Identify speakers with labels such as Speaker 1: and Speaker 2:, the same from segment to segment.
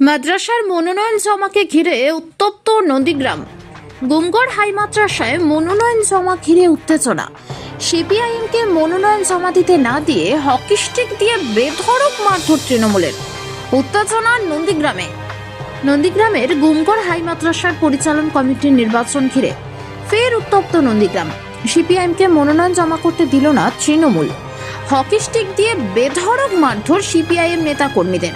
Speaker 1: মাদ্রাসার মনোনয়ন জমাকে ঘিরে উত্তপ্ত নন্দীগ্রাম। গুমগড় হাই মাদ্রাসায় মনোনয়ন জমা ঘিরে উত্তেজনা। সিপিআইএমকে মনোনয়ন জমা দিতে না দিয়ে হকি স্টিক দিয়ে বেধড়ক মারধর তৃণমূলের। উত্তেজনা নন্দীগ্রামে। নন্দীগ্রামের গুমগড় হাই মাদ্রাসার পরিচালন কমিটির নির্বাচন ঘিরে ফের উত্তপ্ত নন্দীগ্রাম। সিপিআইএমকে মনোনয়ন জমা করতে দিল না তৃণমূল। হকি স্টিক দিয়ে বেধড়ক মারধর সিপিআইএম নেতা কর্মীদের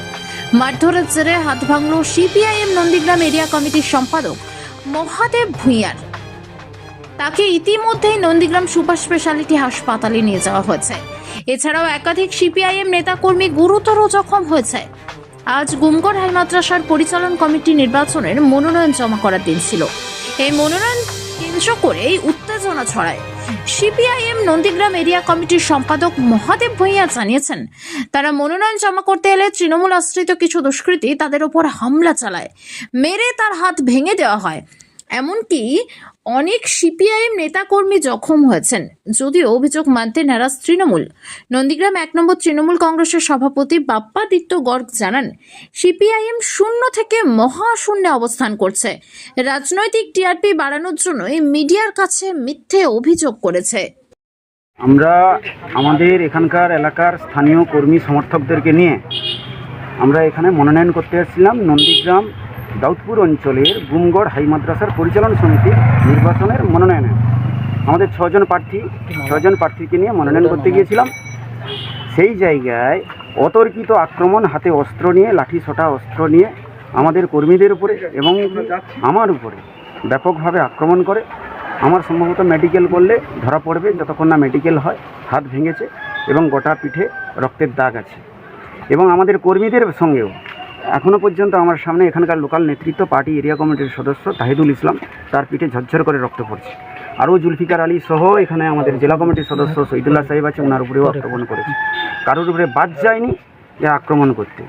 Speaker 1: মারধরের জেরে হাত ভাঙল সিপিআইএম নন্দীগ্রাম এরিয়া কমিটির সম্পাদক মহাদেব ভূঁইয়ার। তাকে ইতিমধ্যেই নন্দীগ্রাম সুপার স্পেশালিটি হাসপাতালে নিয়ে যাওয়া হয়েছে। এছাড়াও একাধিক সিপিআইএম নেতাকর্মী গুরুতর জখম হয়েছে। আজ গুমগড় হাই মাদ্রাসার পরিচালন কমিটি নির্বাচনের মনোনয়ন জমা করার দিন ছিল। এই মনোনয়ন কেন্দ্র করেই উত্তেজনা ছড়ায়। সিপিআইএম নন্দীগ্রাম এরিয়া কমিটির সম্পাদক মহাদেব ভূঁইয়া জানিয়েছেন, তারা মনোনয়ন জমা করতে এলে তৃণমূল আশ্রিত কিছু দুষ্কৃতী তাদের ওপর হামলা চালায়। মেরে তার হাত ভেঙে দেওয়া হয়। এমনকি অনেক সিপিআইএম নেতাকর্মী জখম হয়েছেন, যদিও অভিযোগ মানতে নারাজ তৃণমূল। নন্দীগ্রাম এক নম্বর তৃণমূল কংগ্রেসের সভাপতি বাপ্পাদিত্য গর্গ জানান, সিপিআইএম শূন্য থেকে মহাশূন্যে অবস্থান করছে। রাজনৈতিক টিআরপি বাড়ানোর জন্য মিডিয়ার কাছে মিথ্যে অভিযোগ করেছে।
Speaker 2: আমরা আমাদের এখানকার এলাকার স্থানীয় কর্মী সমর্থকদেরকে নিয়ে আমরা এখানে মনোনয়ন করতে এসেছিলাম। নন্দীগ্রাম দাউদপুর অঞ্চলের গুমগড় হাই মাদ্রাসার পরিচালন সমিতির নির্বাচনের মনোনয়নে। আমাদের ছজন প্রার্থী, ছজন প্রার্থীকে নিয়ে মনোনয়ন করতে গিয়েছিলাম। সেই জায়গায় অতর্কিত আক্রমণ, হাতে অস্ত্র নিয়ে, লাঠি সোটা অস্ত্র নিয়ে আমাদের কর্মীদের উপরে এবং আমার উপরে ব্যাপকভাবে আক্রমণ করে। আমার সম্ভবত মেডিকেল করলে ধরা পড়বে, যতক্ষণ না মেডিকেল হয়, হাত ভেঙেছে এবং গোটা পিঠে রক্তের দাগ আছে। এবং আমাদের কর্মীদের সঙ্গেও এখনও পর্যন্ত আমার সামনে এখানকার লোকাল নেতৃত্ব পার্টি এরিয়া কমিটির সদস্য তাহিদুল ইসলাম, তার পিঠে ঝরঝর করে রক্ত পড়ছে। আরও জুলফিকার আলী সহ এখানে আমাদের জেলা কমিটির সদস্য শহীদুল্লাহ সাহেব আছে ওনার উপরেও আক্রমণ করেছে। কারোর উপরে বাদ যায়নি যে আক্রমণ করতে।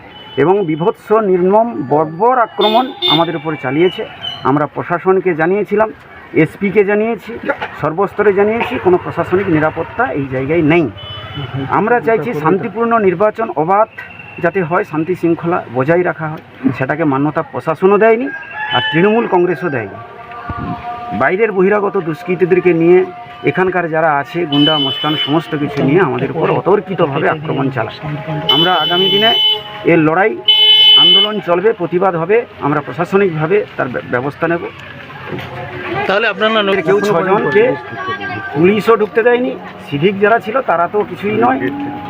Speaker 2: এবং বিভৎস, নির্মম, বর্বর আক্রমণ আমাদের উপর চালিয়েছে। আমরা প্রশাসনকে জানিয়েছিলাম, এসপিকে জানিয়েছি, সর্বস্তরে জানিয়েছি, কোনো প্রশাসনিক নিরাপত্তা এই জায়গায় নেই। আমরা চাইছি শান্তিপূর্ণ নির্বাচন, অবাধ যাতে হয় শান্তি শৃঙ্খলা বজায় রাখা হয়। সেটাকে মান্যতা প্রশাসনও দেয়নি আর তৃণমূল কংগ্রেসও দেয়নি। বাইরের বহিরাগত দুষ্কৃতীদেরকে নিয়ে এখানকার যারা আছে গুন্ডা মস্তান সমস্ত কিছু নিয়ে আমাদের উপর অতর্কিতভাবে আক্রমণ চালায়। আমরা আগামী দিনে এর লড়াই আন্দোলন চলবে প্রতিবাদ হবে আমরা প্রশাসনিকভাবে তার ব্যবস্থা নেব।
Speaker 3: তাহলে আপনারা
Speaker 2: কেউ ছজনকে পুলিশও ঢুকতে দেয়নি সিভিক যারা ছিল তারা তো কিছুই নয়।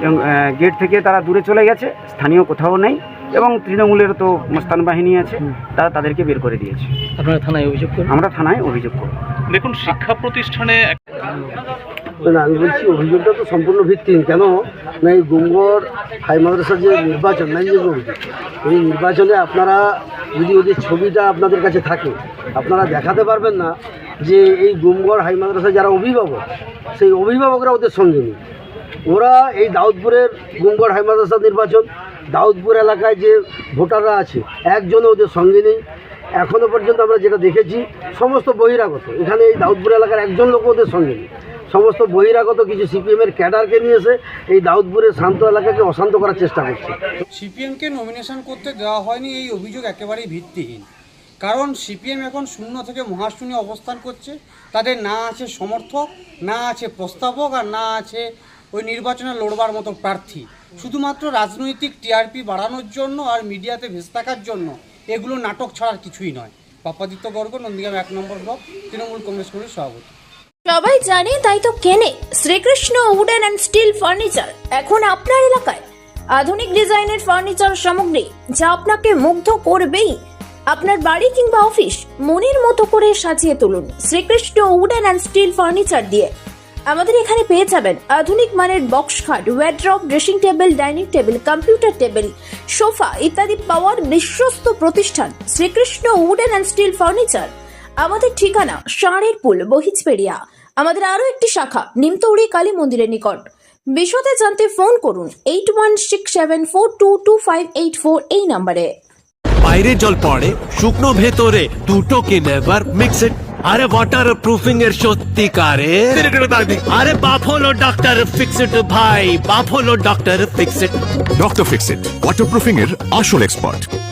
Speaker 2: এবং গেট থেকে তারা দূরে চলে গেছে স্থানীয় কোথাও নেই এবং তৃণমূলের তো মস্তান বাহিনী আছে তারা তাদেরকে বের করে দিয়েছে।
Speaker 3: আপনারা থানায় অভিযোগ করুন।
Speaker 2: আমরা থানায় অভিযোগ করব।
Speaker 4: দেখুন শিক্ষা প্রতিষ্ঠানে
Speaker 5: না আমি বলছি অভিযোগটা তো সম্পূর্ণ ভিত্তিহীন। কেন? না এই গুমগড় হাই মাদ্রাসার যে নির্বাচন ন্যায্য অভিযোগ এই নির্বাচনে আপনারা যদি ওদের ছবিটা আপনাদের কাছে থাকে আপনারা দেখাতে পারবেন না যে এই গুমগড় হাই মাদ্রাসার যারা অভিভাবক সেই অভিভাবকরা ওদের সঙ্গে নেই। ওরা এই দাউদপুরের গুমগড় হাই মাদ্রাসার নির্বাচন, দাউদপুর এলাকায় যে ভোটাররা আছে, একজনও ওদের সঙ্গে নেই। এখনও পর্যন্ত আমরা যেটা দেখেছি, সমস্ত বহিরাগত, এখানে এই দাউদপুর এলাকার একজন লোক ওদের সঙ্গে নেই। সমস্ত বহিরাগত কিছু সিপিএমের ক্যাডারকে নিয়ে এসে এই দাউদপুরের শান্ত এলাকাকে অশান্ত করার চেষ্টা করছে।
Speaker 6: সিপিএমকে নমিনেশন করতে দেওয়া হয়নি এই অভিযোগ একেবারেই ভিত্তিহীন। কারণ সিপিএম এখন শূন্য থেকে মহাশূন্যে অবস্থান করছে। তাদের না আছে সমর্থক, না আছে প্রস্তাবক, আর না আছে ওই নির্বাচনে লড়বার মতো প্রার্থী। শুধুমাত্র রাজনৈতিক টিআরপি বাড়ানোর জন্য আর মিডিয়াতে ভেসে থাকার জন্য এগুলো নাটক ছাড়ার কিছুই নয়। পাপাদিত্য গর্গ নন্দীগ্রাম এক নম্বর ব্লক, তৃণমূল কংগ্রেস কমিটির সভাপতি।
Speaker 1: সবাই জানে তাই তো কেনে Shrikrishna wooden and steel furniture. এখন আপনার এলাকায় আধুনিক ডিজাইনের ফার্নিচার সামগ্রী যা আপনাকে মুগ্ধ করবেই। আপনার বাড়ি কিংবা অফিস মনের মতো করে সাজিয়ে তুলুন Shrikrishna wooden and steel furniture দিয়ে। আমাদের এখানে পেয়ে যাবেন আধুনিক মানের বক্স খাট wardrobe dressing table dining table computer table sofa ইত্যাদি পাওয়ার বিশ্বস্ত প্রতিষ্ঠান Shrikrishna wooden and steel furniture আমাদের ঠিকানা ষাঁড়ের পুল, বহিজপেড়িয়া। আমাদের আরও একটি শাখা, নিমতৌড়ি কালী মন্দিরের নিকট। বিশদে জানতে ফোন করুন eight one six seven four two two five eight four এই নম্বরে।
Speaker 7: বাইরে জল পড়ে, শুকনো ভেতরে দুটোকে নেভার মিক্স ইট আরে ওয়াটার প্রুফিং এর সত্যি কারে? আরে বাফলো ডাক্তার ফিক্সড ভাই buffalo doctor fixed
Speaker 8: doctor fixed Fixit waterproofing এর আসল এক্সপার্ট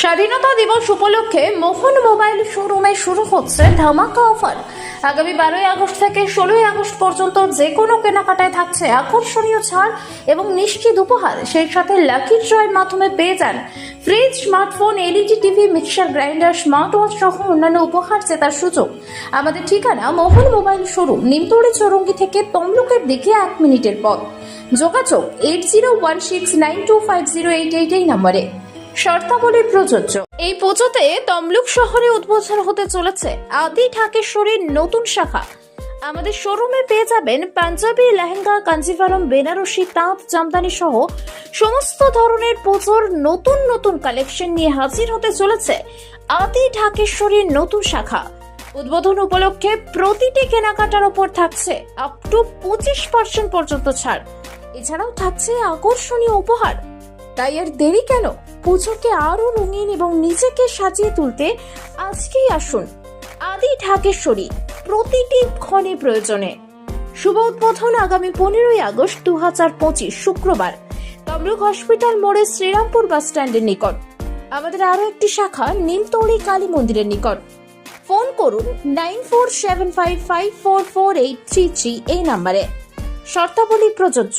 Speaker 1: স্বাধীনতা দিবস উপলক্ষে মোহন মোবাইল শোরুমে শুরু হচ্ছে ধামাকা অফার। আগামী বারোই আগস্ট থেকে ষোলোই আগস্ট পর্যন্ত যে কোনো কেনাকাটায় থাকছে আকর্ষণীয় ছাড় এবং নিশ্চিত উপহার। সেই সাথে লাকি ড্রয়ের মাধ্যমে পেয়ে যান fridge, smartphone, LED, TV, mixer, grinder smart watch সহ অন্যান্য উপহার জেতার সুযোগ। আমাদের ঠিকানা মোহন মোবাইল শোরুম, নিমতৌড়ি চৌরঙ্গি থেকে তমলুকের দিকে এক মিনিটের পথ। যোগাযোগ eight zero one six nine two five zero eight eight এই নম্বরে। শর্তাবলী প্রযোজ্য। এই পুজোতে তমলুক শহরে উদ্বোধন হতে চলেছে আদি ঢাকেশ্বরীর নতুন শাখা। আমাদের শোরুমে পেয়ে যাবেন পাঞ্জাবি, লেহেঙ্গা কাঞ্জিভারম বেনারসি, তাঁত, জামদানি সহ সমস্ত ধরনের পুজোর নতুন নতুন কালেকশন নিয়ে হাজির হতে চলেছে আদি ঢাকেশ্বরীর নতুন শাখা। উদ্বোধন উপলক্ষে প্রতিটি কেনাকাটার ওপর থাকছে আপ টু পঁচিশ পার্সেন্ট পর্যন্ত ছাড়। এছাড়াও থাকছে আকর্ষণীয় উপহার। তাই আর দেরি কেন? পুজোকে আরও রঙিন এবং নিজেকে সাজিয়ে তুলতে আজকেই আসুন আদি ঢাকেশ্বরী, প্রতিটি ক্ষণে প্রয়োজনে। শুভ উদ্বোধন আগামী পনেরোই আগস্ট দু হাজার পঁচিশ, শুক্রবার। তমলুক হসপিটাল মোড়ে শ্রীরামপুর বাস স্ট্যান্ডের নিকট। আমাদের আরও একটি শাখা নীলতৌড়ি কালী মন্দিরের নিকট। ফোন করুন nine four seven five five four four eight three three এই নাম্বারে। শর্তাবলী প্রযোজ্য।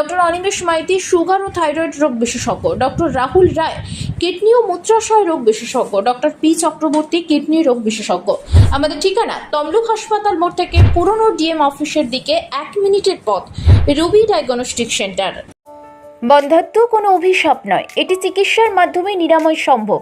Speaker 1: ডক্টর অনিমেষ মাইতি, সুগার ও থাইরয়েড রোগ বিশেষজ্ঞ। ডক্টর রাহুল রায়, কিডনি ও মূত্রাশয় রোগ বিশেষজ্ঞ। ডক্টর পি চক্রবর্তী, কিডনি রোগ বিশেষজ্ঞ। আমাদের ঠিকানা, তমলুক হাসপাতাল মোড় থেকে পুরনো ডিএম অফিসের দিকে এক মিনিটের পথ, রুবি ডায়াগনস্টিক সেন্টার। বন্ধাত্ম কোনো অভিশাপ নয়। এটি চিকিৎসার মাধ্যমে নিরাময় সম্ভব।